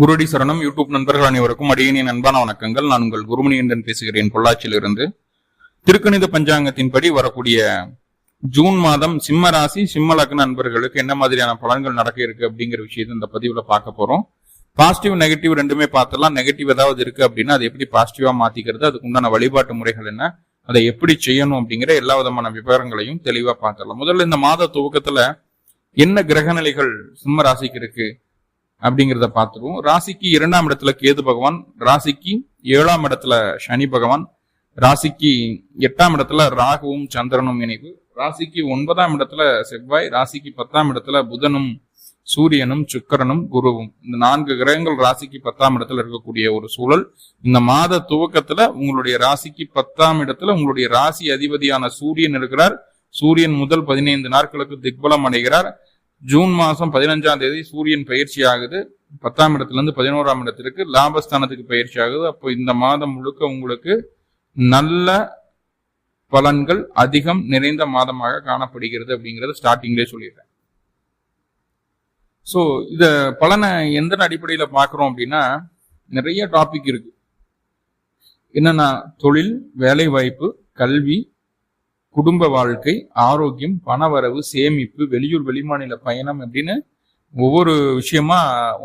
குருடி சரணம். யூடியூப் நண்பர்கள் அனைவருக்கும் அடியனின் அன்பான வணக்கங்கள். நான் உங்கள் குருமணியந்தன் பேசுகிறேன் பொள்ளாச்சியிலிருந்து. திருக்கணித பஞ்சாங்கத்தின்படி வரக்கூடிய ஜூன் மாதம் சிம்ம ராசி சிம்ம லக்ன நண்பர்களுக்கு என்ன மாதிரியான பலன்கள் நடக்க இருக்கு அப்படிங்கிற விஷயத்தை இந்த பதிவுல பார்க்க போறோம். பாசிட்டிவ் நெகட்டிவ் ரெண்டுமே பார்த்தலாம் நெகட்டிவ் ஏதாவது இருக்கு அப்படின்னா அதை எப்படி பாசிட்டிவா மாத்திக்கிறது அதுக்கு உண்டான வழிபாட்டு முறைகள் என்ன அதை எப்படி செய்யணும் அப்படிங்கிற எல்லா விதமான விவரங்களையும் தெளிவா பார்த்துடலாம். முதல்ல இந்த மாத துவக்கத்துல என்ன கிரக நிலைகள் சிம்ம ராசிக்கு இருக்கு அப்படிங்கிறத பார்த்துருவோம். ராசிக்கு இரண்டாம் இடத்துல கேது பகவான் ராசிக்கு ஏழாம் இடத்துல சனி பகவான் ராசிக்கு எட்டாம் இடத்துல ராகுவும் சந்திரனும் இணைவு. ராசிக்கு ஒன்பதாம் இடத்துல செவ்வாய் ராசிக்கு பத்தாம் இடத்துல புதனும் சூரியனும் சுக்கரனும் குருவும். இந்த நான்கு கிரகங்கள் ராசிக்கு பத்தாம் இடத்துல இருக்கக்கூடிய ஒரு சூழல். இந்த மாத துவக்கத்துல உங்களுடைய ராசிக்கு பத்தாம் இடத்துல உங்களுடைய ராசி அதிபதியான சூரியன் இருக்கிறார். சூரியன் முதல் பதினைந்து நாட்களுக்கு திக்பலம் அடைகிறார். ஜூன் மாதம் பதினஞ்சாம் தேதி சூரியன் பயிற்சி ஆகுது. பத்தாம் இடத்துலேருந்து பதினோராம் இடத்திற்கு லாபஸ்தானத்துக்கு பயிற்சி ஆகுது. அப்போ இந்த மாதம் முழுக்க உங்களுக்கு நல்ல பலன்கள் அதிகம் நிறைந்த மாதமாக காணப்படுகிறது அப்படிங்கிறத ஸ்டார்டிங்லேயே சொல்லிடுறேன். ஸோ இத பலனை எந்த அடிப்படையில் பார்க்குறோம் அப்படின்னா நிறைய டாபிக் இருக்கு. என்னன்னா தொழில் வேலை வாய்ப்பு கல்வி குடும்ப வாழ்க்கை ஆரோக்கியம் பணவரவு சேமிப்பு வெளியூர் வெளிமாநில பயணம் அப்படின்னு ஒவ்வொரு விஷயமா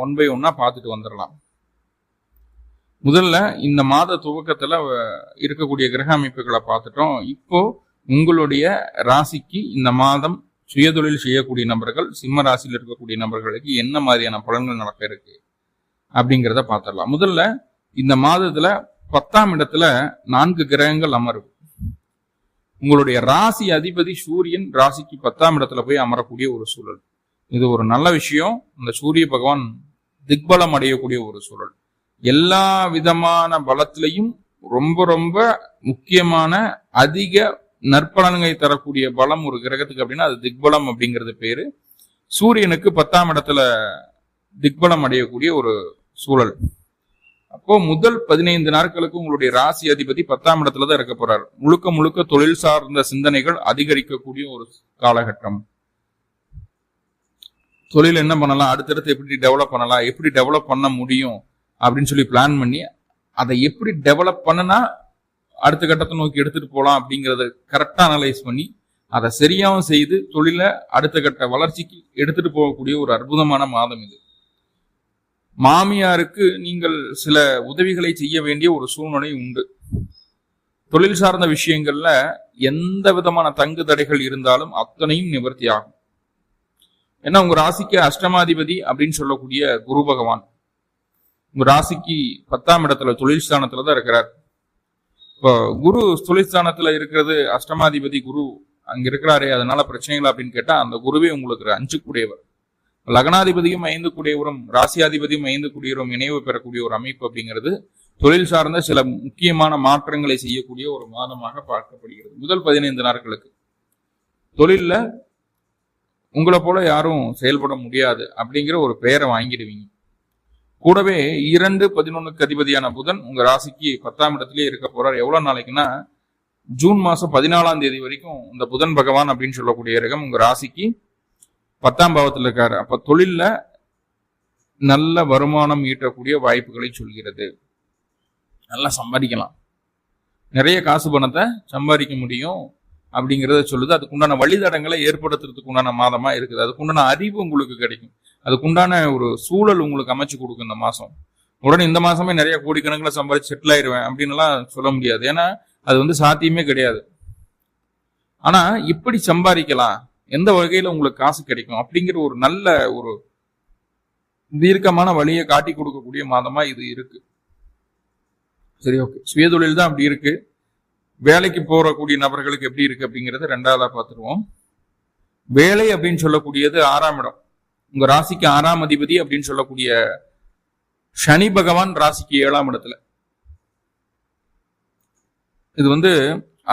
ஒன் பை ஒன்னா பார்த்துட்டு வந்துடலாம் முதல்ல இந்த மாத துவக்கத்துல இருக்கக்கூடிய கிரக அமைப்புகளை பார்த்துட்டோம். இப்போ உங்களுடைய ராசிக்கு இந்த மாதம் சுயதொழில் செய்யக்கூடிய நபர்கள் சிம்ம ராசியில் இருக்கக்கூடிய நபர்களுக்கு என்ன மாதிரியான பலன்கள் நடக்க இருக்கு அப்படிங்கிறத பார்த்துடலாம். முதல்ல இந்த மாதத்துல பத்தாம் இடத்துல நான்கு கிரகங்கள் அமரும். உங்களுடைய ராசி அதிபதி சூரியன் ராசிக்கு பத்தாம் இடத்துல போய் அமரக்கூடிய ஒரு சூழல். இது ஒரு நல்ல விஷயம். இந்த சூரிய பகவான் திக்பலம் அடையக்கூடிய ஒரு சூழல். எல்லா விதமான பலத்திலையும் ரொம்ப ரொம்ப முக்கியமான அதிக நற்பலன்களை தரக்கூடிய பலம் ஒரு கிரகத்துக்கு அப்படின்னா அது திக்பலம் அப்படிங்கிறது பேரு. சூரியனுக்கு பத்தாம் இடத்துல திக்பலம் அடையக்கூடிய ஒரு சூழல். அப்போ முதல் பதினைந்து நாட்களுக்கு உங்களுடைய ராசி அதிபதி பத்தாம் இடத்துல தான் இருக்க போறார். முழுக்க முழுக்க தொழில் சார்ந்த சிந்தனைகள் அதிகரிக்கக்கூடிய ஒரு காலகட்டம். தொழில் என்ன பண்ணலாம்? அடுத்தடுத்து எப்படி டெவலப் பண்ணலாம்? எப்படி டெவலப் பண்ண முடியும்? அப்படின்னு சொல்லி பிளான் பண்ணி அதை எப்படி டெவலப் பண்ணனா அடுத்த கட்டத்தை நோக்கி எடுத்துட்டு போகலாம் அப்படிங்கறத கரெக்டா அனலைஸ் பண்ணி அதை சரியாவும் செய்து தொழிலை அடுத்த கட்ட வளர்ச்சிக்கு எடுத்துட்டு போகக்கூடிய ஒரு அற்புதமான மாதம் இது. மாமியாருக்கு நீங்கள் சில உதவிகளை செய்ய வேண்டிய ஒரு சூழ்நிலை உண்டு. தொழில் சார்ந்த விஷயங்கள்ல எந்த விதமான தங்கு தடைகள் இருந்தாலும் அத்தனையும் நிவர்த்தி ஆகும். ஏன்னா உங்க ராசிக்கு அஷ்டமாதிபதி அப்படின்னு சொல்லக்கூடிய குரு பகவான். உங்க ராசிக்கு பத்தாம் இடத்துல தொழில் ஸ்தானத்துல தான் இருக்கிறார். இப்போ குரு தொழில் ஸ்தானத்துல இருக்கிறது அஷ்டமாதிபதி குரு அங்க இருக்கிறாரே அதனால பிரச்சனைகள் அப்படின்னு கேட்டா அந்த குருவே உங்களுக்கு அஞ்சு கூடியவர் லக்னாதிபதியும் ஐந்து கூடியவரும் ராசியாதிபதியும் ஐந்து கூடியவரும் இணைவு பெறக்கூடிய ஒரு அமைப்பு அப்படிங்கிறது தொழில் சார்ந்த சில முக்கியமான மாற்றங்களை செய்யக்கூடிய ஒரு மாதமாக பார்க்கப்படுகிறது. முதல் பதினைந்து நாட்களுக்கு. தொழிலில் உங்களை போல யாரும் செயல்பட முடியாது அப்படிங்கிற ஒரு பெயரை வாங்கிடுவீங்க. கூடவே இரண்டு பதினொன்னுக்கு அதிபதியான புதன் உங்க ராசிக்கு பத்தாம் இடத்திலே இருக்க போறார். எவ்வளவு நாளைக்குன்னா ஜூன் மாசம் பதினாலாம் தேதி வரைக்கும் இந்த புதன் பகவான் அப்படின்னு சொல்லக்கூடிய ரகம் உங்க ராசிக்கு பத்தாம் பாவத்தில் இருக்காரு. அப்ப தொழிலில் நல்ல வருமானம் ஈட்டக்கூடிய வாய்ப்புகளை சொல்கிறது. நல்லா சம்பாதிக்கலாம். நிறைய காசு பணத்தை சம்பாதிக்க முடியும் அப்படிங்கிறத சொல்லுது. அதுக்குண்டான வழித்தடங்களை ஏற்படுத்துறதுக்கு உண்டான மாதமா இருக்குது. அதுக்குண்டான அறிவு உங்களுக்கு கிடைக்கும். அதுக்குண்டான ஒரு சூழல் உங்களுக்கு அமைச்சு கொடுக்கும் இந்த மாசம் உடனே இந்த மாசமே நிறைய கோடிக்கணக்கில் சம்பாதிச்சு செட்டில் ஆயிடுவேன் அப்படின்லாம் சொல்ல முடியாது. ஏன்னா அது வந்து சாத்தியமே கிடையாது. ஆனா இப்படி சம்பாதிக்கலாம். எந்த வகையில் உங்களுக்கு காசு கிடைக்கும் அப்படிங்கிற ஒரு நல்ல ஒரு தீர்க்கமான வழியை காட்டி கொடுக்கக்கூடிய மாதமாக இது இருக்கு. சரி ஓகே. சுயதொழில் தான் அப்படி இருக்கு. வேலைக்கு போகக்கூடிய நபர்களுக்கு எப்படி இருக்கு அப்படிங்கறத ரெண்டாவதாக பார்த்துருவோம். வேலை அப்படின்னு சொல்லக்கூடியது ஆறாம் இடம். உங்க ராசிக்கு ஆறாம் அதிபதி அப்படின்னு சொல்லக்கூடிய சனி பகவான் ராசிக்கு ஏழாம் இடத்துல. இது வந்து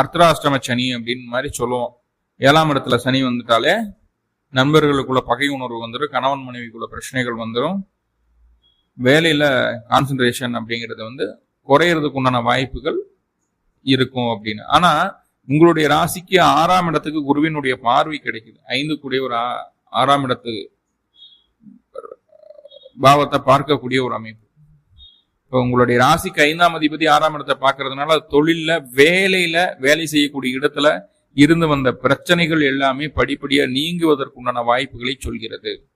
அர்த்தராஷ்டம சனி அப்படின்னு மாதிரி சொல்லுவோம். ஏழாம் இடத்துல சனி வந்துட்டாலே நண்பர்களுக்குள்ள பகை உணர்வு வந்துடும் கணவன் மனைவிக்குள்ள பிரச்சனைகள் வந்துடும் வேலையில கான்சென்ட்ரேஷன் அப்படிங்கிறது வந்து குறையறதுக்கு உண்டான வாய்ப்புகள் இருக்கும் அப்படின்னு. ஆனா உங்களுடைய ராசிக்கு ஆறாம் இடத்துக்கு குருவினுடைய பார்வை கிடைக்குது. ஐந்து கூடிய ஒரு ஆறாம் இடத்து பாவத்தை பார்க்கக்கூடிய ஒரு அமைப்பு. இப்போ உங்களுடைய ராசிக்கு ஐந்தாம் அதிபதி ஆறாம் இடத்தை பார்க்கறதுனால தொழில்ல வேலையில வேலை செய்யக்கூடிய இடத்துல இருந்து வந்த பிரச்சனைகள் எல்லாமே படிப்படியா நீங்குவதற்குண்டான வாய்ப்புகளை சொல்கிறது.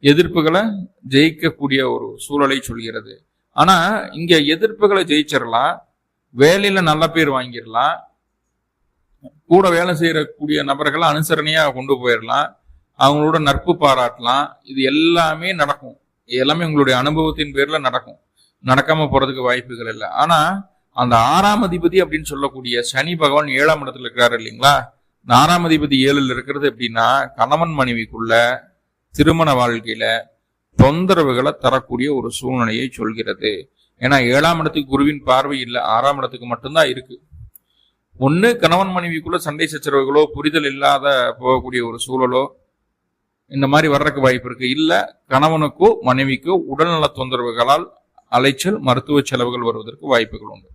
எதிர்ப்புகளை ஜெயிக்கக்கூடிய ஒரு சூழலை சொல்கிறது. ஆனா இங்க எதிர்ப்புகளை ஜெயிச்சிடலாம் வேலையில நல்ல பேர் வாங்கிடலாம் கூட வேலை செய்யக்கூடிய நபர்களை அனுசரணையா கொண்டு போயிடலாம் அவங்களோட நட்பு பாராட்டலாம் இது எல்லாமே நடக்கும். எல்லாமே உங்களுடைய அனுபவத்தின் பேர்ல நடக்கும். நடக்காம போறதுக்கு வாய்ப்புகள் இல்லை. ஆனா அந்த ஆறாம் அதிபதி அப்படின்னு சொல்லக்கூடிய சனி பகவான் ஏழாம் இடத்துல இருக்கிறாரு இல்லைங்களா? இந்த ஆறாம் அதிபதி ஏழில் இருக்கிறது எப்படின்னா கணவன் மனைவிக்குள்ள திருமண வாழ்க்கையில தொந்தரவுகளை தரக்கூடிய ஒரு சூழ்நிலையை சொல்கிறது. ஏன்னா ஏழாம் இடத்துக்கு குருவின் பார்வை இல்லை ஆறாம் இடத்துக்கு மட்டும்தான் இருக்கு. ஒன்று கணவன் மனைவிக்குள்ள சண்டை சச்சரவுகளோ புரிதல் இல்லாத போகக்கூடிய ஒரு சூழலோ இந்த மாதிரி வர்றதுக்கு வாய்ப்பு இருக்கு. இல்லை கணவனுக்கோ மனைவிக்கோ உடல்நல தொந்தரவுகளால் அலைச்சல் மருத்துவ செலவுகள் வருவதற்கு வாய்ப்புகள் உண்டு.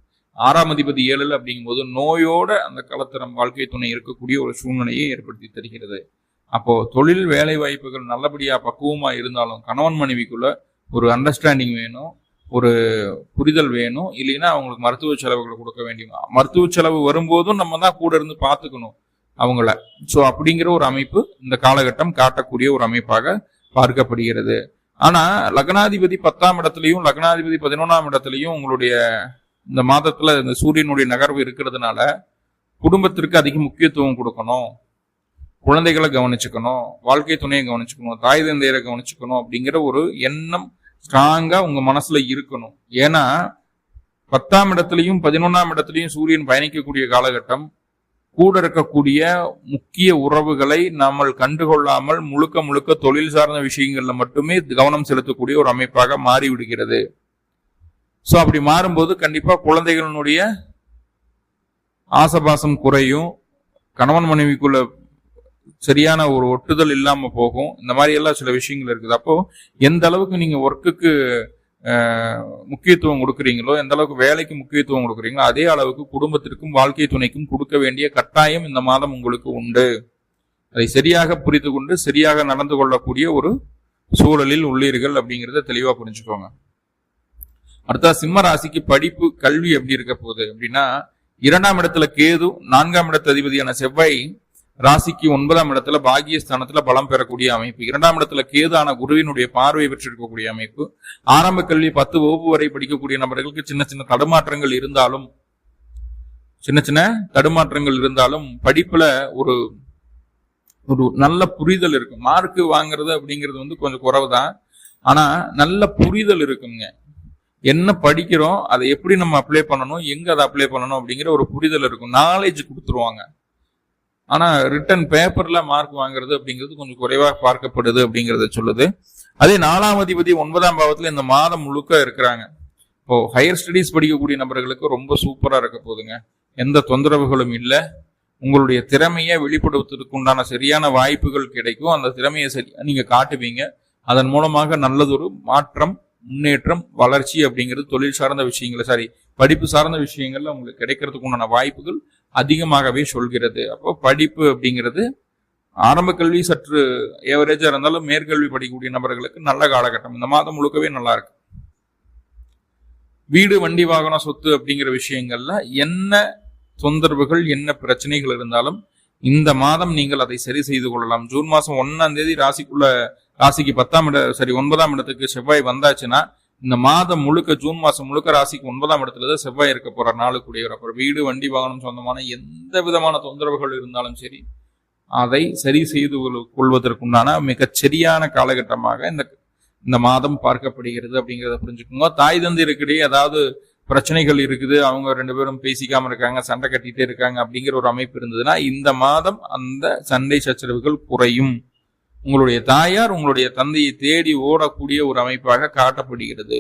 ஆறாம் அதிபதி ஏழில் அப்படிங்கும்போது நோயோட அந்த காலத்தில் நம் வாழ்க்கை துணை இருக்கக்கூடிய ஒரு சூழ்நிலையை ஏற்படுத்தி தருகிறது. அப்போ தொழில் வேலை வாய்ப்புகள் நல்லபடியாக பக்குவமாக இருந்தாலும் கணவன் மனைவிக்குள்ள ஒரு அண்டர்ஸ்டாண்டிங் வேணும் ஒரு புரிதல் வேணும். இல்லைன்னா அவங்களுக்கு மருத்துவ செலவுகளை கொடுக்க வேண்டியும் மருத்துவ செலவு வரும்போதும் நம்ம தான் கூட இருந்து பார்த்துக்கணும் அவங்கள. ஸோ அப்படிங்கிற ஒரு அமைப்பு இந்த காலகட்டம் காட்டக்கூடிய ஒரு அமைப்பாக பார்க்கப்படுகிறது. ஆனால் லக்னாதிபதி பத்தாம் இடத்துலையும் லக்னாதிபதி பதினொன்றாம் இடத்துலையும் உங்களுடைய இந்த மாதத்துல இந்த சூரியனுடைய நகர்வு இருக்கிறதுனால குடும்பத்திற்கு அதிக முக்கியத்துவம் கொடுக்கணும். குழந்தைகளை கவனிச்சுக்கணும். வாழ்க்கை துணையை கவனிச்சுக்கணும். தாய் தந்தையரை கவனிச்சுக்கணும் அப்படிங்கிற ஒரு எண்ணம் ஸ்ட்ராங்கா உங்க மனசுல இருக்கணும். ஏன்னா பத்தாம் இடத்துலையும் பதினொன்னாம் இடத்துலையும் சூரியன் பயணிக்கக்கூடிய காலகட்டம் கூட இருக்கக்கூடிய முக்கிய உறவுகளை நம்ம கண்டுகொள்ளாமல் முழுக்க முழுக்க தொழில் சார்ந்த விஷயங்கள்ல மட்டுமே கவனம் செலுத்தக்கூடிய ஒரு அமைப்பாக மாறிவிடுகிறது. ஸோ அப்படி மாறும்போது கண்டிப்பாக குழந்தைகளினுடைய ஆசபாசம் குறையும். கணவன் மனைவிக்குள்ள சரியான ஒரு ஒட்டுதல் இல்லாமல் போகும். இந்த மாதிரி எல்லாம் சில விஷயங்கள் இருக்குது. அப்போ எந்த அளவுக்கு நீங்கள் ஒர்க்குக்கு முக்கியத்துவம் கொடுக்குறீங்களோ எந்த அளவுக்கு வேலைக்கு முக்கியத்துவம் கொடுக்குறீங்களோ அதே அளவுக்கு குடும்பத்திற்கும் வாழ்க்கை துணைக்கும் கொடுக்க வேண்டிய கட்டாயம் இந்த மாதம் உங்களுக்கு உண்டு. அதை சரியாக புரிந்து கொண்டு சரியாக நடந்து கொள்ளக்கூடிய ஒரு சூழலில் உள்ளீர்கள் அப்படிங்கிறத தெளிவாக புரிஞ்சுக்கோங்க. அடுத்தா சிம்ம ராசிக்கு படிப்பு கல்வி எப்படி இருக்க போகுது அப்படின்னா இரண்டாம் இடத்துல கேது நான்காம் இடத்து அதிபதியான செவ்வாய் ராசிக்கு ஒன்பதாம் இடத்துல பாகியஸ்தானத்துல பலம் பெறக்கூடிய அமைப்பு. இரண்டாம் இடத்துல கேதான குருவினுடைய பார்வை பெற்றிருக்கக்கூடிய அமைப்பு. ஆரம்ப கல்வி பத்து வகுப்பு வரை படிக்கக்கூடிய நபர்களுக்கு சின்ன சின்ன தடுமாற்றங்கள் இருந்தாலும் சின்ன சின்ன தடுமாற்றங்கள் இருந்தாலும் படிப்புல ஒரு ஒரு நல்ல புரிதல் இருக்கும். மார்க் வாங்குறது அப்படிங்கிறது வந்து கொஞ்சம் குறவு தான் ஆனா நல்ல புரிதல் இருக்குங்க. என்ன படிக்கிறோம் அதை எப்படி நம்ம அப்ளை பண்ணணும் எங்க அதை அப்ளை பண்ணணும் அப்படிங்கிற ஒரு புரிதல் இருக்கும். நாலேஜ் கொடுத்துருவாங்க. ஆனா ரிட்டன் பேப்பர்ல மார்க் வாங்குறது அப்படிங்கிறது கொஞ்சம் குறைவாக பார்க்கப்படுது அப்படிங்கறத சொல்லுது. அதே நாலாம் அதிபதி ஒன்பதாம் பாவத்துல இந்த மாதம் முழுக்க இருக்கிறாங்க. இப்போ ஹையர் ஸ்டடீஸ் படிக்கக்கூடிய நபர்களுக்கு ரொம்ப சூப்பரா இருக்க போகுதுங்க எந்த தொந்தரவுகளும் இல்லை. உங்களுடைய திறமையை வெளிப்படுத்துவதற்கு உண்டான சரியான வாய்ப்புகள் கிடைக்கும். அந்த திறமையை சரியா நீங்க காட்டுவீங்க. அதன் மூலமாக நல்லதொரு மாற்றம் முன்னேற்றம் வளர்ச்சி அப்படிங்கிறது தொழில் சார்ந்த விஷயங்கள். சாரி படிப்பு சார்ந்த விஷயங்கள்ல உங்களுக்கு கிடைக்கிறதுக்கு உண்டான வாய்ப்புகள் அதிகமாகவே சொல்கிறது. அப்போ படிப்பு அப்படிங்கிறது ஆரம்ப கல்வி சற்று ஏவரேஜா இருந்தாலும் மேற்கல்வி படிக்கக்கூடிய நபர்களுக்கு நல்ல காலகட்டம். இந்த மாதம் முழுக்கவே நல்லா இருக்கு. வீடு வண்டி வாகனம் சொத்து அப்படிங்கிற விஷயங்கள்ல என்ன தொந்தரவுகள் என்ன பிரச்சனைகள் இருந்தாலும் இந்த மாதம் நீங்கள் அதை சரி செய்து கொள்ளலாம். ஜூன் மாசம் ஒன்னாம் தேதி ராசிக்குள்ள ராசிக்கு பத்தாம் இட சரி ஒன்பதாம் இடத்துக்கு செவ்வாய் வந்தாச்சுன்னா இந்த மாதம் முழுக்க ஜூன் மாசம் முழுக்க ராசிக்கு ஒன்பதாம் இடத்துல தான் செவ்வாய் இருக்க போற நாளுக்குடையவர் அப்புறம் வீடு வண்டி வாகனம் சொந்தமான எந்த விதமான தொந்தரவுகள் இருந்தாலும் சரி அதை சரி செய்து கொள்வதற்குண்டான மிகச் சரியான காலகட்டமாக இந்த இந்த மாதம் பார்க்கப்படுகிறது அப்படிங்கிறத புரிஞ்சுக்கோங்க. தாய் தந்தையருக்கிடையே ஏதாவது பிரச்சனைகள் இருக்குது அவங்க ரெண்டு பேரும் பேசிக்காம இருக்காங்க சண்டை கட்டிட்டே இருக்காங்க அப்படிங்கிற ஒரு அமைப்பு இருந்ததுன்னா இந்த மாதம் அந்த சண்டை சச்சரவுகள் குறையும். உங்களுடைய தாயார் உங்களுடைய தந்தையை தேடி ஓடக்கூடிய ஒரு அமைப்பாக காட்டப்படுகிறது.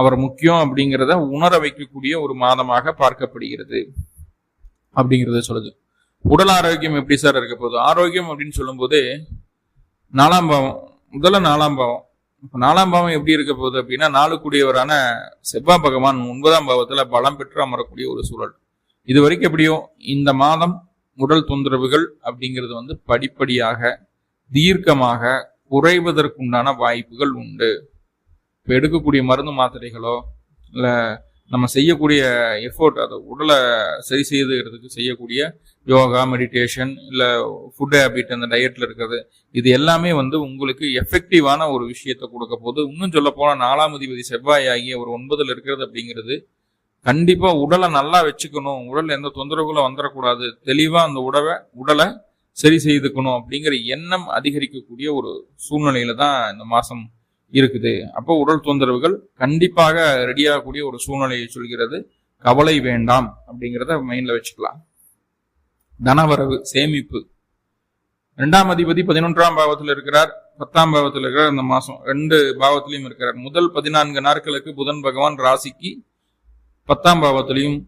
அவர் முக்கியம் அப்படிங்கிறத உணர வைக்கக்கூடிய ஒரு மாதமாக பார்க்கப்படுகிறது. அப்படிங்கிறத சொல்லுது. உடல் ஆரோக்கியம் எப்படி சார் இருக்க போகுது? ஆரோக்கியம் அப்படின்னு சொல்லும்போது நாலாம் பாவம் முதல்ல நாலாம் பாவம். இப்போ நாலாம் பாவம் எப்படி இருக்க போகுது அப்படின்னா நாளுக்குடியவரான செவ்வாய் பகவான் ஒன்பதாம் பாவத்தில் பலம் பெற்று அமரக்கூடிய ஒரு சூழல். இது வரைக்கும் எப்படியோ இந்த மாதம் உடல் தொந்தரவுகள் அப்படிங்கிறது வந்து படிப்படியாக தீர்க்கமாக குறைவதற்குண்டான வாய்ப்புகள் உண்டு. இப்போ எடுக்கக்கூடிய மருந்து மாத்திரைகளோ இல்லை நம்ம செய்யக்கூடிய எஃபோர்ட் அதை உடலை சரி செய்துக்கிறதுக்கு செய்யக்கூடிய யோகா மெடிடேஷன் இல்லை ஃபுட் ஹேபிட் அந்த டயட்டில் இருக்கிறது இது எல்லாமே வந்து உங்களுக்கு எஃபெக்டிவான ஒரு விஷயத்தை கொடுக்க போது இன்னும் சொல்ல போனால் நாலாம் அதிபதி செவ்வாய் ஆகிய ஒரு ஒன்பதில் இருக்கிறது அப்படிங்கிறது கண்டிப்பாக உடலை நல்லா வச்சுக்கணும். உடல் எந்த தொந்தரவுகளும் வந்துடக்கூடாது தெளிவாக அந்த உடவை உடலை சரி செய்துக்கணும் அப்படிங்கிற எண்ணம் அதிகரிக்கக்கூடிய ஒரு சூழ்நிலையில தான் இந்த மாசம் இருக்குது. அப்போ உடல் தொந்தரவுகள் கண்டிப்பாக ரெடியாகக்கூடிய ஒரு சூழ்நிலையை சொல்கிறது. கவலை வேண்டாம் அப்படிங்கிறத மைண்ட்ல வச்சுக்கலாம். தனவரவு சேமிப்பு. ரெண்டாம் அதிபதி பதினொன்றாம் பாவத்தில் இருக்கிறார். பத்தாம் பாவத்தில் இருக்கிறார் இந்த மாசம். ரெண்டு பாவத்திலையும் இருக்கிறார். முதல் பதினான்கு நாட்களுக்கு புதன் பகவான் ராசிக்கு பத்தாம் பாவத்திலையும்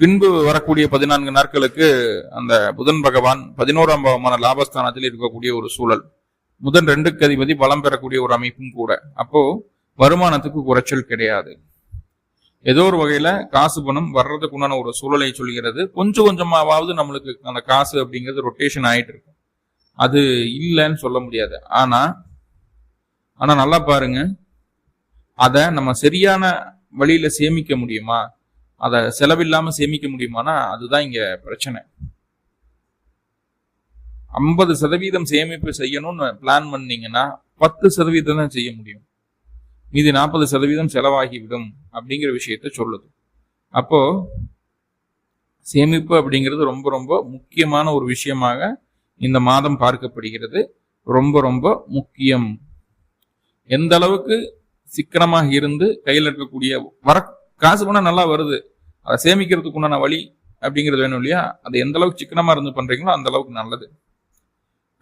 பின்பு வரக்கூடிய பதினான்கு நாட்களுக்கு அந்த புதன் பகவான் பதினோராம் பாவமான லாபஸ்தானத்தில் இருக்கக்கூடிய ஒரு சூழல். முதன் ரெண்டுக்கு அதிபதி பலம் பெறக்கூடிய ஒரு அமைப்பும் கூட. அப்போ வருமானத்துக்கு குறைச்சல் கிடையாது. ஏதோ ஒரு வகையில காசு பணம் வர்றதுக்கு உண்டான ஒரு சூழலை சொல்கிறது. கொஞ்சம் கொஞ்சமாவது நம்மளுக்கு அந்த காசு அப்படிங்கிறது ரொட்டேஷன் ஆயிட்டு இருக்கும். அது இல்லைன்னு சொல்ல முடியாது. ஆனா ஆனா நல்லா பாருங்க. அதை நம்ம சரியான வழியில சேமிக்க முடியுமா? அதை செலவில்லாம சேமிக்க முடியுமானா அதுதான் இங்க பிரச்சனை. ஐம்பது சதவீதம் சேமிப்பு செய்யணும்னு பிளான் பண்ணீங்கன்னா பத்து சதவீதம் தான் செய்ய முடியும். மீதி நாற்பது சதவீதம் செலவாகிவிடும் அப்படிங்கிற விஷயத்த சொல்லுது. அப்போ சேமிப்பு அப்படிங்கிறது ரொம்ப ரொம்ப முக்கியமான ஒரு விஷயமாக இந்த மாதம் பார்க்கப்படுகிறது. ரொம்ப ரொம்ப முக்கியம். எந்த அளவுக்கு சிக்கனமாக இருந்து கையில் இருக்கக்கூடிய வர காசு போனால் நல்லா வருது. அதை சேமிக்கிறதுக்கு உண்டான வழி அப்படிங்கிறது வேணும் இல்லையா? அது எந்த அளவுக்கு சிக்கனமாக இருந்து பண்ணுறீங்களோ அந்த அளவுக்கு நல்லது.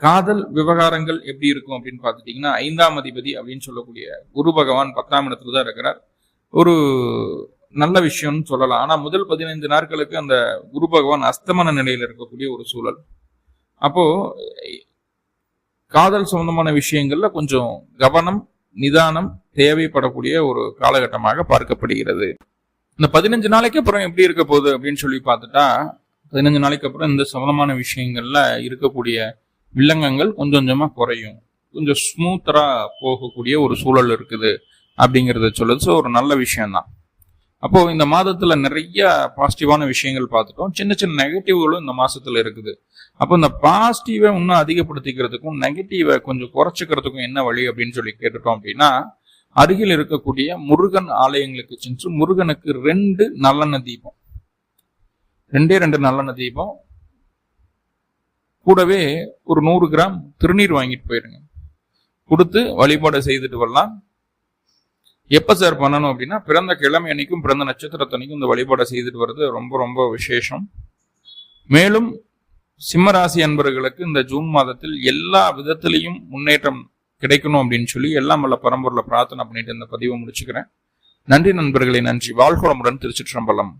காதல் விவகாரங்கள் எப்படி இருக்கும் அப்படின்னு பார்த்துட்டீங்கன்னா ஐந்தாம் அதிபதி அப்படின்னு சொல்லக்கூடிய குரு பகவான் பத்தாம் இடத்துல தான் இருக்கிறார். ஒரு நல்ல விஷயம்னு சொல்லலாம். ஆனால் முதல் பதினைந்து நாட்களுக்கு அந்த குரு பகவான் அஸ்தமன நிலையில் இருக்கக்கூடிய ஒரு சூழல். அப்போது காதல் சம்பந்தமான விஷயங்கள்ல கொஞ்சம் கவனம் நிதானம் தேவைப்படக்கூடிய ஒரு காலகட்டமாக பார்க்கப்படுகிறது. இந்த பதினஞ்சு நாளைக்கு அப்புறம் எப்படி இருக்க போகுது அப்படின்னு சொல்லி பார்த்துட்டா பதினஞ்சு நாளைக்கு அப்புறம் இந்த சம்பந்தமான விஷயங்கள்ல இருக்கக்கூடிய வில்லங்கங்கள் கொஞ்சம் கொஞ்சமா குறையும். கொஞ்சம் ஸ்மூத்தரா போகக்கூடிய ஒரு சூழல் இருக்குது அப்படிங்கிறத சொல்லுது ஸோ ஒரு நல்ல விஷயம்தான். அப்போ இந்த மாதத்துல நிறைய பாசிட்டிவான விஷயங்கள் பார்த்துட்டோம். சின்ன சின்ன நெகட்டிவ்களும் இந்த மாசத்துல இருக்குது. அப்போ இந்த பாசிட்டிவை இன்னும் அதிகப்படுத்திக்கிறதுக்கும் நெகட்டிவை கொஞ்சம் குறைச்சிக்கிறதுக்கும் என்ன வழி அப்படின்னு சொல்லி கேட்டுட்டோம் அப்படின்னா அருகில் இருக்கக்கூடிய முருகன் ஆலயங்களுக்கு சென்று முருகனுக்கு ரெண்டு நல்லெண்ணெய் தீபம். ரெண்டே ரெண்டு நல்லெண்ண தீபம். கூடவே ஒரு நூறு கிராம் திருநீர் வாங்கிட்டு போயிருங்க. கொடுத்து வழிபாடு செய்துட்டு வரலாம். எப்ப சார் பண்ணணும் அப்படின்னா பிறந்த கிழமை அன்னைக்கும் பிறந்த நட்சத்திரத்தன்னைக்கும் இந்த வழிபாடை செய்துட்டு வர்றது ரொம்ப ரொம்ப விசேஷம். மேலும் சிம்மராசி அன்பர்களுக்கு இந்த ஜூன் மாதத்தில் எல்லா விதத்திலையும் முன்னேற்றம் கிடைக்கணும் அப்படின்னு சொல்லி எல்லாம் வல்ல பரம்பரில் பிரார்த்தனை பண்ணிட்டு இந்த பதிவை முடிச்சுக்கிறேன். நன்றி நண்பர்களை நன்றி. வாழ்கோளமுடன் திருச்சிற்றம்பலம்.